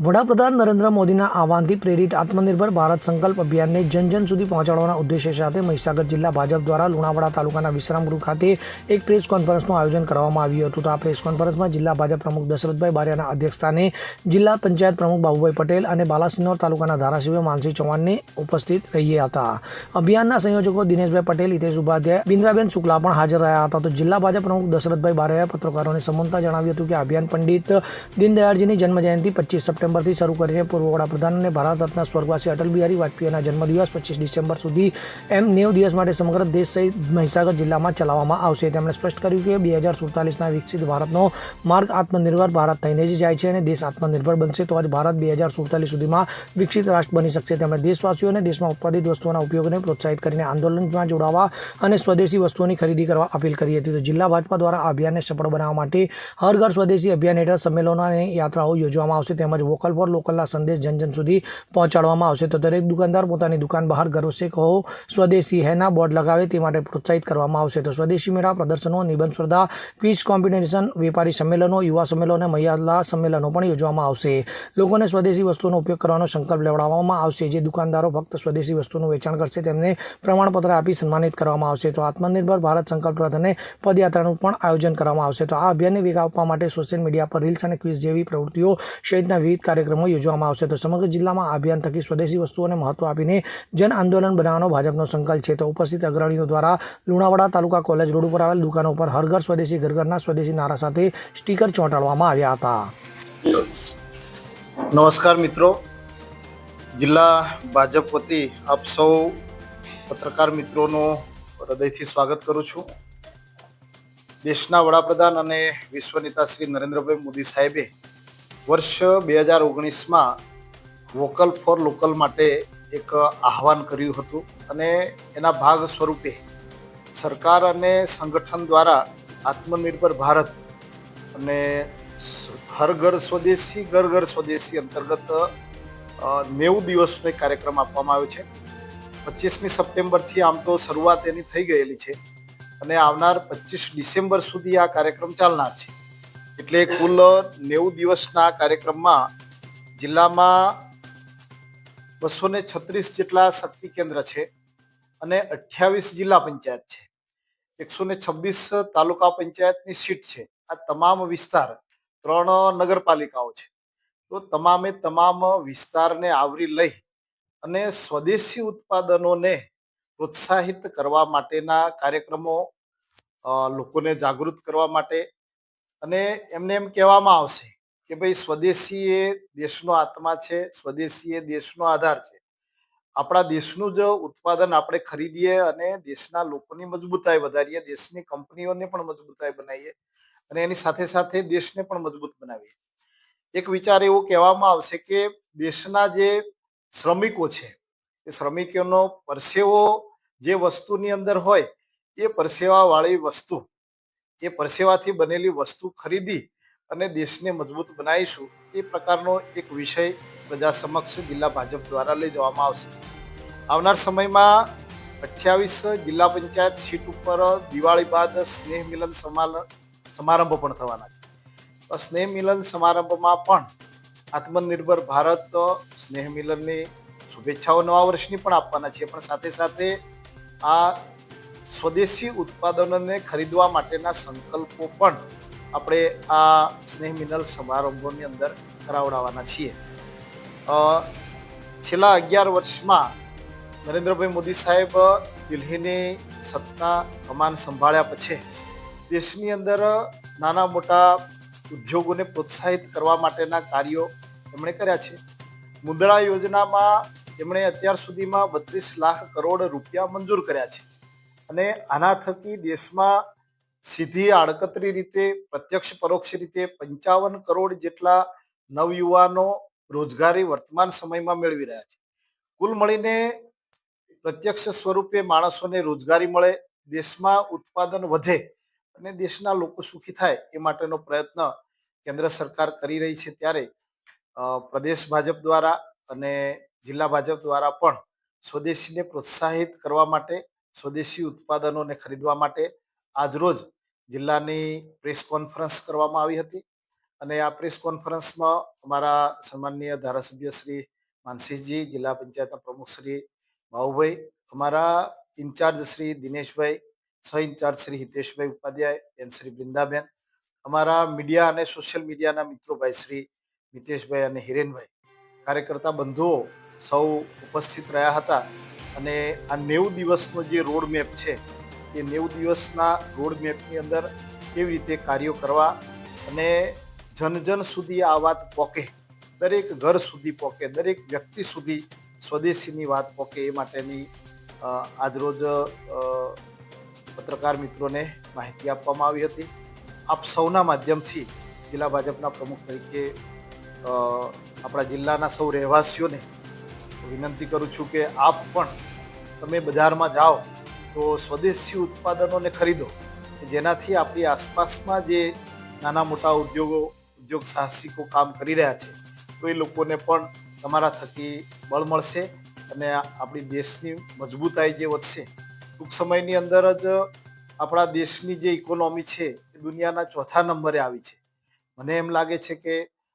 વડાપ્રધાન નરેન્દ્ર મોદીના આહવાનથી પ્રેરિત આત્મનિર્ભર ભારત સંકલ્પ અભિયાનને જન જન સુધી પહોંચાડવાના ઉદ્દેશ્ય સાથે મહીસાગર જિલ્લા ભાજપ દ્વારા લુણાવાડા તાલુકાના વિશ્રામગૃહ ખાતે એક પ્રેસ કોન્ફરન્સનું આયોજન કરવામાં આવ્યું હતું. તો આ પ્રેસ કોન્ફરન્સમાં જિલ્લા ભાજપ પ્રમુખ દશરથભાઈ બારિયાના અધ્યક્ષસ્થાને જિલ્લા પંચાયત પ્રમુખ બાબુભાઈ પટેલ અને બાલાસિનોર તાલુકાના ધારાસભ્ય માનસિંહ ચૌહાણને ઉપસ્થિત રહ્યા હતા. અભિયાનના સંયોજકો દિનેશભાઈ પટેલ, હિતેશ ઉપાધ્યાય બિન્દ્રાબેન શુક્લા પણ હાજર રહ્યા હતા. તો જિલ્લા ભાજપ પ્રમુખ દશરથભાઈ બારિયાએ પત્રકારોને સંબોધતા જણાવ્યું હતું કે અભિયાન પંડિત દીનદયાળજીની જન્મજયંતિ પચીસ સપ્ટેમ્બરથી શરૂ કરીને પૂર્વ વડાપ્રધાન અને ભારત રત્ન સ્વર્ગવાસી અટલ બિહારી વાજપેયીના જન્મદિવસ પચીસ ડિસેમ્બર સુધી એમ નેવ દિવસ માટે સમગ્ર દેશ સહિત મહીસાગર જિલ્લામાં ચલાવવામાં આવશે. તેમણે સ્પષ્ટ કર્યું કે બે હજાર સુડતાલીસના વિકસિત ભારતનો માર્ગ આત્મનિર્ભર ભારત થઈને જ જાય છે અને દેશ આત્મનિર્ભર બનશે. તો જ ભારત બે હજાર સુડતાલીસ સુધીમાં વિકસિત રાષ્ટ્ર બની શકશે. તેમણે દેશવાસીઓને દેશમાં ઉત્પાદિત વસ્તુઓના ઉપયોગને પ્રોત્સાહિત કરીને આંદોલનમાં જોડાવા અને સ્વદેશી વસ્તુઓની ખરીદી કરવા અપીલ કરી હતી. તો જિલ્લા ભાજપા દ્વારા આ અભિયાનને સફળ બનાવવા માટે હર ઘર સ્વદેશી અભિયાન હેઠળ સંમેલનો અને યાત્રાઓ યોજવામાં આવશે. તેમજ વોકલ ફોર લોકલના સંદેશ જન જન સુધી પહોંચાડવામાં આવશે. તો દરેક દુકાનદાર પોતાની દુકાન બહાર ઘરો કહો, સ્વદેશી હેના બોર્ડ લગાવે તે માટે પ્રોત્સાહિત કરવામાં આવશે. તો સ્વદેશી મેળા, પ્રદર્શનો, નિબંધ સ્પર્ધા, ક્વિઝ કોમ્પિટિશન, વેપારી સંમેલનો, યુવા સંમેલનો અને મહિલા સંમેલનો પણ યોજવામાં આવશે. લોકોને સ્વદેશી વસ્તુનો ઉપયોગ કરવાનો સંકલ્પ લેવડાવવામાં આવશે. જે દુકાનદારો ફક્ત સ્વદેશી વસ્તુનું વેચાણ કરશે તેમને પ્રમાણપત્ર આપી સન્માનિત કરવામાં આવશે. તો આત્મનિર્ભર ભારત સંકલ્પ રથ અને પદયાત્રાનું પણ આયોજન કરવામાં આવશે. તો આ અભિયાનને વેગ આપવા માટે સોશિયલ મીડિયા પર રીલ્સ અને ક્વિઝ જેવી પ્રવૃત્તિઓ સહિતના વિવિધ કાર્યક્રમો યોજવામાં આવશે. તો સમગ્ર જિલ્લામાં અભિયાન થકી સ્વદેશી વસ્તુઓને મહત્વ આપીને જન આંદોલન બનાવવાનો ભાજપનો સંકલ્પ છે. તો ઉપસ્થિત અગ્રણીઓ દ્વારા લુણાવાડા તાલુકા કોલેજ રોડ ઉપર આવેલ દુકાનો પર હર ઘર સ્વદેશી ઘર સ્વદેશી નારા સાથે સ્ટીકર ચોંટાડવામાં આવ્યા હતા. નમસ્કાર મિત્રો. જિલ્લા ભાજપ વતી આપ સૌ પત્રકાર મિત્રોનું હૃદયથી સ્વાગત કરું છું. દેશના વડાપ્રધાન અને વિશ્વ નેતા શ્રી નરેન્દ્રભાઈ મોદી સાહેબે વર્ષ બે હજાર ઓગણીસમાં વોકલ ફોર લોકલ માટે એક આહવાન કર્યું હતું અને એના ભાગ સ્વરૂપે સરકાર અને સંગઠન દ્વારા આત્મનિર્ભર ભારત અને ઘર ઘર સ્વદેશી, ઘર ઘર સ્વદેશી અંતર્ગત નેવું દિવસનો એક કાર્યક્રમ આપવામાં આવ્યો છે. પચીસમી સપ્ટેમ્બરથી આમ તો શરૂઆત એની થઈ ગયેલી છે અને આવનાર પચીસ ડિસેમ્બર સુધી આ કાર્યક્રમ ચાલનાર છે. એટલે કુલ નેવું દિવસના કાર્યક્રમમાં જિલ્લામાં બસો ને છત્રીસ જેટલા શક્તિ કેન્દ્ર છે અને અઠ્યાવીસ જિલ્લા પંચાયત છે. એકસો ને છવ્વીસ તાલુકા પંચાયતની સીટ છે. આ તમામ વિસ્તાર ત્રણ નગરપાલિકાઓ છે. તો તમામે તમામ વિસ્તારને આવરી લઈ અને સ્વદેશી ઉત્પાદનોને પ્રોત્સાહિત કરવા માટેના કાર્યક્રમો લોકોને જાગૃત કરવા માટે અને એમને એમ કહેવામાં આવશે કે ભાઈ સ્વદેશી એ દેશનો આત્મા છે સ્વદેશી એ દેશનો આધાર છે. આપણા દેશનું જ ઉત્પાદન આપણે ખરીદીએ અને દેશના લોકોની મજબૂતાઈ વધારીએ, દેશની કંપનીઓને પણ મજબૂતાઈ બનાવીએ અને એની સાથે સાથે દેશને પણ મજબૂત બનાવીએ. એક વિચાર એવો કહેવામાં આવશે કે દેશના જે શ્રમિકો છે, એ શ્રમિકોનો પરસેવો જે વસ્તુની અંદર હોય, એ પરસેવાવાળી વસ્તુ એ પરસેવાથી બનેલી વસ્તુ ખરીદી અને દેશને મજબૂત બનાવીશું, એ પ્રકારનો એક વિષય પ્રજા સમક્ષ જિલ્લા ભાજપ દ્વારા લઈ જવામાં આવશે. આવનાર સમયમાં અઠ્યાવીસ જિલ્લા પંચાયત સીટ ઉપર દિવાળી બાદ સ્નેહ મિલન સમારંભ પણ થવાના છે. સ્નેહ મિલન સમારંભમાં પણ આત્મનિર્ભર ભારત સ્નેહ મિલનની શુભેચ્છાઓ નવા વર્ષની પણ આપવાના છે. પણ સાથે સાથે આ સ્વદેશી ઉત્પાદનોને ખરીદવા માટેના સંકલ્પો પણ આપણે આ સ્નેહ મિનલ સમારંભોની અંદર કરાવડાવવાના છીએ. છેલ્લા અગિયાર વર્ષમાં નરેન્દ્રભાઈ મોદી સાહેબ દિલ્હીની સત્તા કમાન સંભાળ્યા પછી દેશની અંદર નાના મોટા ઉદ્યોગોને પ્રોત્સાહિત કરવા માટેના કાર્યો એમણે કર્યા છે. મુદ્રા યોજનામાં એમણે અત્યાર સુધીમાં બત્રીસ લાખ કરોડ રૂપિયા મંજૂર કર્યા છે. અને આના થકી દેશમાં સીધી આડકતરી રીતે, પ્રત્યક્ષ પરોક્ષ રીતે પંચાવન કરોડ જેટલા નવયુવાનો રોજગારી વર્તમાન સમયમાં મેળવી રહ્યા છે. કુલ મળીને પ્રત્યક્ષ સ્વરૂપે માણસોને રોજગારી મળે, દેશમાં ઉત્પાદન વધે અને દેશના લોકો સુખી થાય એ માટેનો પ્રયત્ન કેન્દ્ર સરકાર કરી રહી છે ત્યારે પ્રદેશ ભાજપ દ્વારા અને જિલ્લા ભાજપ દ્વારા પણ સ્વદેશીને પ્રોત્સાહિત કરવા માટે સ્વદેશી ઉત્પાદનોને ખરીદવા માટે આજરોજ જિલ્લાની પ્રેસ કોન્ફરન્સ કરવામાં આવી હતી. અને આ પ્રેસ કોન્ફરન્સમાં અમારા સન્માનનીય ધારાસભ્ય શ્રી માનસીજી, જિલ્લા પંચાયતના પ્રમુખ શ્રી બાહુભાઈ, અમારા ઇન્ચાર્જ શ્રી દિનેશભાઈ, સહ ઇન્ચાર્જ શ્રી હિતેશભાઈ ઉપાધ્યાય એન શ્રી બૃંદાબેન, અમારા મીડિયા અને સોશિયલ મીડિયાના મિત્રો ભાઈ શ્રી મિતેશભાઈ અને હિરેનભાઈ. કાર્યકર્તા બંધુઓ સૌ ઉપસ્થિત રહ્યા હતા. અને આ નેવું દિવસનો જે રોડ મેપ છે, એ નેવું દિવસના રોડ મેપની અંદર કેવી રીતે કાર્યો કરવા અને જન જન સુધી આ વાત પહોંચે દરેક ઘર સુધી પહોંચે દરેક વ્યક્તિ સુધી સ્વદેશીની વાત પહોંચે એ માટેની આજરોજ પત્રકાર મિત્રોને માહિતી આપવામાં આવી હતી. આપ સૌના માધ્યમથી જિલ્લા ભાજપના પ્રમુખ તરીકે આપણા જિલ્લાના સૌ રહેવાસીઓને વિનંતી કરું છું કે આપ પણ તમે બજારમાં જાઓ તો સ્વદેશી ઉત્પાદનોને ખરીદો જેનાથી આપણી આસપાસમાં જે નાના મોટા ઉદ્યોગો, ઉદ્યોગ સાહસિકો કામ કરી રહ્યા છે, તો એ લોકોને પણ તમારા થકી બળ મળશે અને આપણી દેશની મજબૂતાઈ જે વધશે. ટૂંક સમયની અંદર જ આપણા દેશની જે ઇકોનોમી છે એ દુનિયાના ચોથા નંબરે આવી છે. મને એમ લાગે છે કે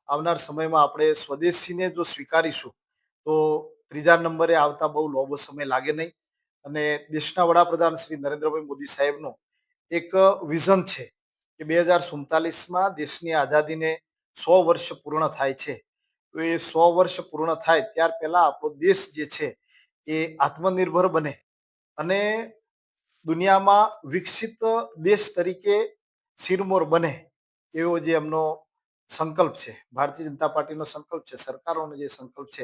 આવનાર સમયમાં આપણે સ્વદેશીને જો સ્વીકારીશું, તો ત્રીજા નંબરે આવતા બહુ લાંબો સમય લાગે નહીં. અને દેશના વડાપ્રધાન શ્રી નરેન્દ્રભાઈ મોદી સાહેબનું એક વિઝન છે કે બે હજાર સુડતાલીસમાં દેશની આઝાદીને સો વર્ષ પૂર્ણ થાય છે. તો એ સો વર્ષ પૂર્ણ થાય ત્યાર પહેલા આપણો દેશ જે છે એ આત્મનિર્ભર બને અને દુનિયામાં વિકસિત દેશ તરીકે સિરમોર બને એવો જે એમનો સંકલ્પ છે. ભારતીય જનતા પાર્ટીનો સંકલ્પ છે, સરકારોનો જે સંકલ્પ છે